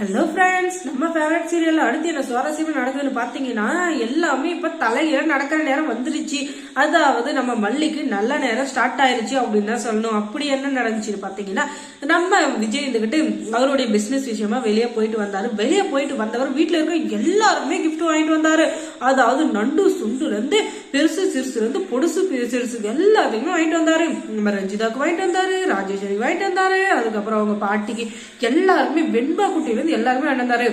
Hello friends நம்ம favourite serial அடுத்து என்ன சுவாரஸ்யமாக நடக்குதுன்னு பார்த்தீங்கன்னா எல்லாமே இப்போ தலையில நடக்கிற நேரம் வந்துருச்சு. அதாவது நம்ம மல்லிக்கு நல்ல நேரம் ஸ்டார்ட் ஆயிருச்சு அப்படின்னு தான் சொல்லணும். அப்படி என்ன நடந்துச்சுன்னு பார்த்தீங்கன்னா நம்ம விஜய் இருந்துகிட்டு அவருடைய பிஸ்னஸ் விஷயமா வெளியே போயிட்டு வந்தாரு. வெளியே போயிட்டு வந்தவர் வீட்டில் இருக்க எல்லாருமே கிஃப்ட் வாங்கிட்டு வந்தாரு. அதாவது நண்டு சுண்டுலேருந்து பெருசு சிறுசுலேருந்து பொடுசு சிறுசு எல்லாத்தையுமே வாங்கிட்டு வந்தாரு. நம்ம ரஞ்சிதாவுக்கு வாங்கிட்டு வந்தாரு ராஜேஸ்வரி வாங்கிட்டு வந்தாரு. அதுக்கப்புறம் அவங்க பாட்டிக்கு எல்லாருமே வெண்பா குட்டியிலேருந்து இருந்து எல்லாருமே வாங்கிட்டு வந்தாரு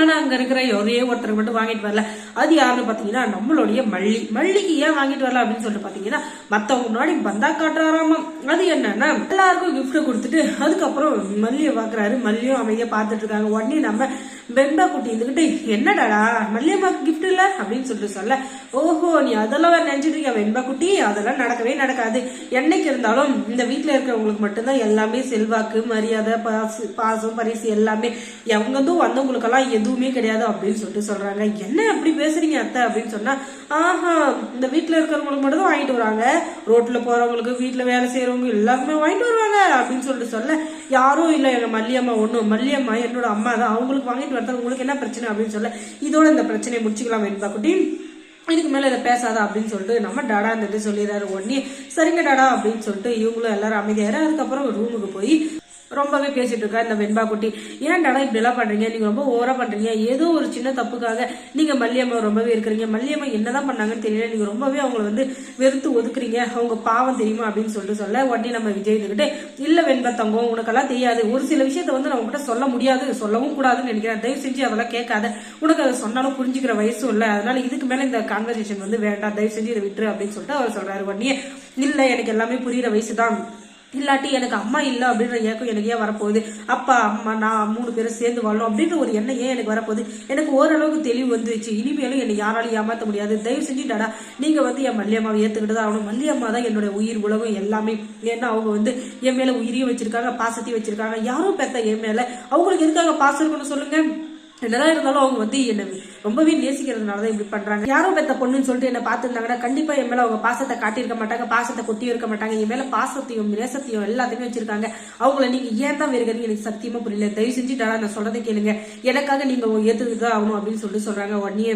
ஆனா அங்க இருக்கிற ஒரே ஒருத்தர் மட்டும் வாங்கிட்டு வரல. அது யாருன்னு பாத்தீங்கன்னா நம்மளுடைய மல்லி. மல்லிக்கு ஏன் வாங்கிட்டு வரல அப்படின்னு சொல்லிட்டு பாத்தீங்கன்னா மத்தவங்க முன்னாடி பந்தா காட்டுறாராமா. அது என்னன்னா எல்லாருக்கும் கிஃப்ட் கொடுத்துட்டு அதுக்கப்புறம் மல்லியை பாக்குறாரு. மல்லியும் அமைதியா பார்த்துட்டு இருக்காங்க. உடனே நம்ம வெண்பா குட்டி இருந்துகிட்டு என்னடாடா? மல்லியம்மாவுக்கு கிஃப்ட் இல்ல? அப்படின்னு சொல்லிட்டு சொல்ல ஓஹோ நீ அதெல்லாம் நினைச்சிட்டு இருக்கியா வெண்பா குட்டி அதெல்லாம் நடக்கவே நடக்காது. என்னைக்கு இருந்தாலும் இந்த வீட்டில் இருக்கிறவங்களுக்கு மட்டும்தான் எல்லாமே செல்வாக்கு மரியாதை பாசு பாசம் பரிசு எல்லாமே எவங்கதும் வந்தவங்களுக்கெல்லாம் எதுவுமே கிடையாது அப்படின்னு சொல்லிட்டு சொல்றாங்க. என்ன அப்படி பேசுறீங்க அத்தை? அப்படின்னு சொன்னா ஆஹா இந்த வீட்டில் இருக்கிறவங்களுக்கு மட்டும் தான் வாங்கிட்டு வராங்க. ரோட்டில் போகிறவங்களுக்கு வீட்டில் வேலை செய்கிறவங்க எல்லாருமே வாங்கிட்டு வருவாங்க அப்படின்னு சொல்லிட்டு சொல்ல யாரும் இல்லை எங்கள் மல்லியம்மா ஒன்றும் மல்லியம்மா என்னோட அம்மா தான். அவங்களுக்கு வாங்கிட்டு வரது உங்களுக்கு என்ன பிரச்சனை அப்படின்னு சொல்ல இதோட இந்த பிரச்சனையை முடிச்சுக்கலாம் வெண்பா குட்டி. இதுக்கு மேலே இதை பேசாதா அப்படின்னு சொல்லிட்டு நம்ம டாடா இந்த இது சொல்லிடுறாரு. ஒன்னே சரிங்க டாடா அப்படின்னு சொல்லிட்டு இவங்களும் எல்லாரும் அமைதியாயிரம் அதுக்கப்புறம் ரூமுக்கு போய் ரொம்பவே பேசிட்டு இருக்கா இந்த வெண்பா குட்டி. ஏன்டாடா இப்படி எல்லாம் பண்றீங்க? நீங்க ரொம்ப ஓவரா பண்றீங்க. ஏதோ ஒரு சின்ன தப்புக்காக நீங்க மல்லியம்மா ரொம்பவே இருக்கிறீங்க. மல்லியம்மா என்னதான் பண்ணாங்கன்னு தெரியல. நீங்க ரொம்பவே அவங்கள வந்து வெறுத்து ஒதுக்குறீங்க. அவங்க பாவம் தெரியுமா அப்படின்னு சொல்லிட்டு சொல்ல உடனே நம்ம விஜய் இருந்துகிட்டு இல்ல வெண்பா தங்கம் உனக்கெல்லாம் தெரியாது. ஒரு சில விஷயத்த வந்து நான் உங்ககிட்ட சொல்ல முடியாது. சொல்லவும் கூடாதுன்னு நினைக்கிறேன். தயவு செஞ்சு அதெல்லாம் கேட்காத. உனக்கு அதை சொன்னாலும் புரிஞ்சுக்கிற வயசும் இல்ல. அதனால இதுக்கு மேல இந்த கான்வர்சேஷன் வந்து வேண்டாம். தயவு செஞ்சு இதை விட்டுரு அப்படின்னு சொல்லிட்டு அவர் சொல்றாரு. உடனே இல்ல எனக்கு எல்லாமே புரியுற வயசு தான் இல்லாட்டி எனக்கு அம்மா இல்லை அப்படின்ற ஏக்கம் எனக்கு ஏன் வரப்போகுது? அப்பா அம்மா நான் மூணு பேரும் சேர்ந்து வாழணும் அப்படின்ற ஒரு எண்ணம் ஏன் எனக்கு வரப்போகுது? எனக்கு ஓரளவுக்கு தெளிவு வந்துருச்சு. இனிமேலும் என்னை யாராலும் ஏமாற்ற முடியாது. தயவு செஞ்சுட்டாடா நீங்கள் வந்து என் மல்லியம்மாவை ஏற்றுக்கிட்டு தான் ஆகணும். மல்லியம்மா தான் என்னுடைய உயிர் உலகம் எல்லாமே. ஏன்னா அவங்க வந்து என் மேலே உயிரியும் வச்சிருக்காங்க பாசத்தையும் வச்சிருக்காங்க. யாரும் பெத்த என் மேலே. அவங்களுக்கு எதுக்காக பாசம் இருக்குன்னு சொல்லுங்கள் என்னதான் இருந்தாலும் அவங்க வந்து என்ன ரொம்பவே நேசிக்கிறதுனால தான் இப்படி பண்றாங்க. யாரோ பெத்த பொண்ணுன்னு சொல்லிட்டு என்ன பார்த்துருந்தாங்கன்னா கண்டிப்பா என் மேல அவங்க பாசத்தை காட்டியிருக்க மாட்டாங்க பாசத்தை கொட்டி இருக்க மாட்டாங்க என் மேல பாசத்தையும் நேசத்தையும் எல்லாத்தையுமே வச்சிருக்காங்க. அவங்கள நீங்க ஏன் தான் வெறுக்கிறீங்க? எனக்கு சத்தியமா புரியல. தயவு செஞ்சுட்டா நான் சொல்றதை கேளுங்க. எனக்காக நீங்க ஏத்துக்கிட்டு தான் ஆகணும் அப்படின்னு சொல்லிட்டு சொல்றாங்க. உடனே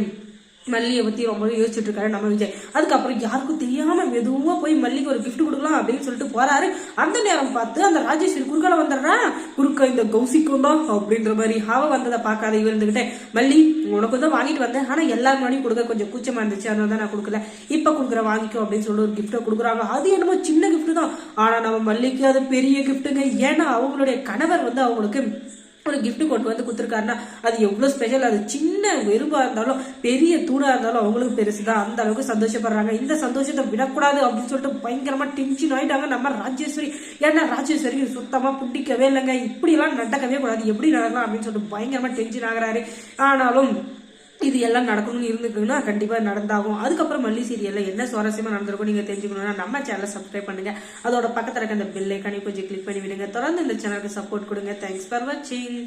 மல்லியை பத்தி ரொம்பவே யோசிச்சுட்டு இருக்காரு நம்ம விஜய். அதுக்கப்புறம் யாருக்கும் தெரியாம மெதுவா போய் மல்லிக்கு ஒரு கிஃப்ட் கொடுக்கலாம் அப்படின்னு சொல்லிட்டு போறாரு. அந்த நேரம் பார்த்து அந்த ராஜேஸ்வரி குறுக்கால வந்துடுறா. குறுக்க இந்த கௌசிக்கும் தான் அப்படின்ற மாதிரி அவ வந்ததை பார்க்காத இவர் இருந்துகிட்டே மல்லி உனக்கு தான் வாங்கிட்டு வந்தேன். ஆனா எல்லார் முன்னாடியும் கொடுக்க கொஞ்சம் கூச்சமா இருந்துச்சு. அதனால தான் நான் கொடுக்கல. இப்ப கொடுக்குற வாங்கிக்கோ அப்படின்னு சொல்லி ஒரு கிஃப்ட்டை கொடுக்குறாங்க. அது என்னமோ சின்ன கிஃப்ட் தான். ஆனா நம்ம மல்லிக்கு அது பெரிய கிஃப்ட்டுங்க ஏன்னா அவங்களுடைய கணவர் வந்து அவங்களுக்கு ஒரு கிஃப்ட் கொண்டு வந்து கொடுத்துருக்காருன்னா அது எவ்வளவு ஸ்பெஷல் அது சின்ன எறும்பா இருந்தாலும் பெரிய தூணா இருந்தாலும் அவங்களுக்கு பெருசுதான். அந்த அளவுக்கு சந்தோஷப்படுறாங்க. இந்த சந்தோஷத்தை விடக்கூடாது அப்படின்னு சொல்லிட்டு பயங்கரமா டென்ஷன் ஆயிட்டாங்க நம்ம ராஜேஸ்வரி. ஏன்னா ராஜேஸ்வரிக்கு சுத்தமா பிடிக்கவே இல்லைங்க. இப்படி எல்லாம் நடக்கவே கூடாது. எப்படி நடக்கலாம் அப்படின்னு சொல்லிட்டு பயங்கரமா டென்ஷன் ஆகுறாரு. ஆனாலும் இது எல்லாம் நடக்கணும்னு இருந்துக்குன்னா கண்டிப்பாக நடந்தாகும். அதுக்கப்புறம் மல்லி சீரியலில் என்ன சுவாரஸ்யமாக நடந்திருக்கும் நீங்கள் தெரிஞ்சுக்கணும்னா நம்ம சேனலை சப்ஸ்கிரைப் பண்ணுங்க. அதோட பக்கத்தில் இருக்க அந்த பெல் ஐக்கானே கொஞ்சம் கிளிக் பண்ணி விடுங்க தொடர்ந்து இந்த சேனலுக்கு சப்போர்ட் கொடுங்க. தேங்க்ஸ் ஃபார் வாட்சிங்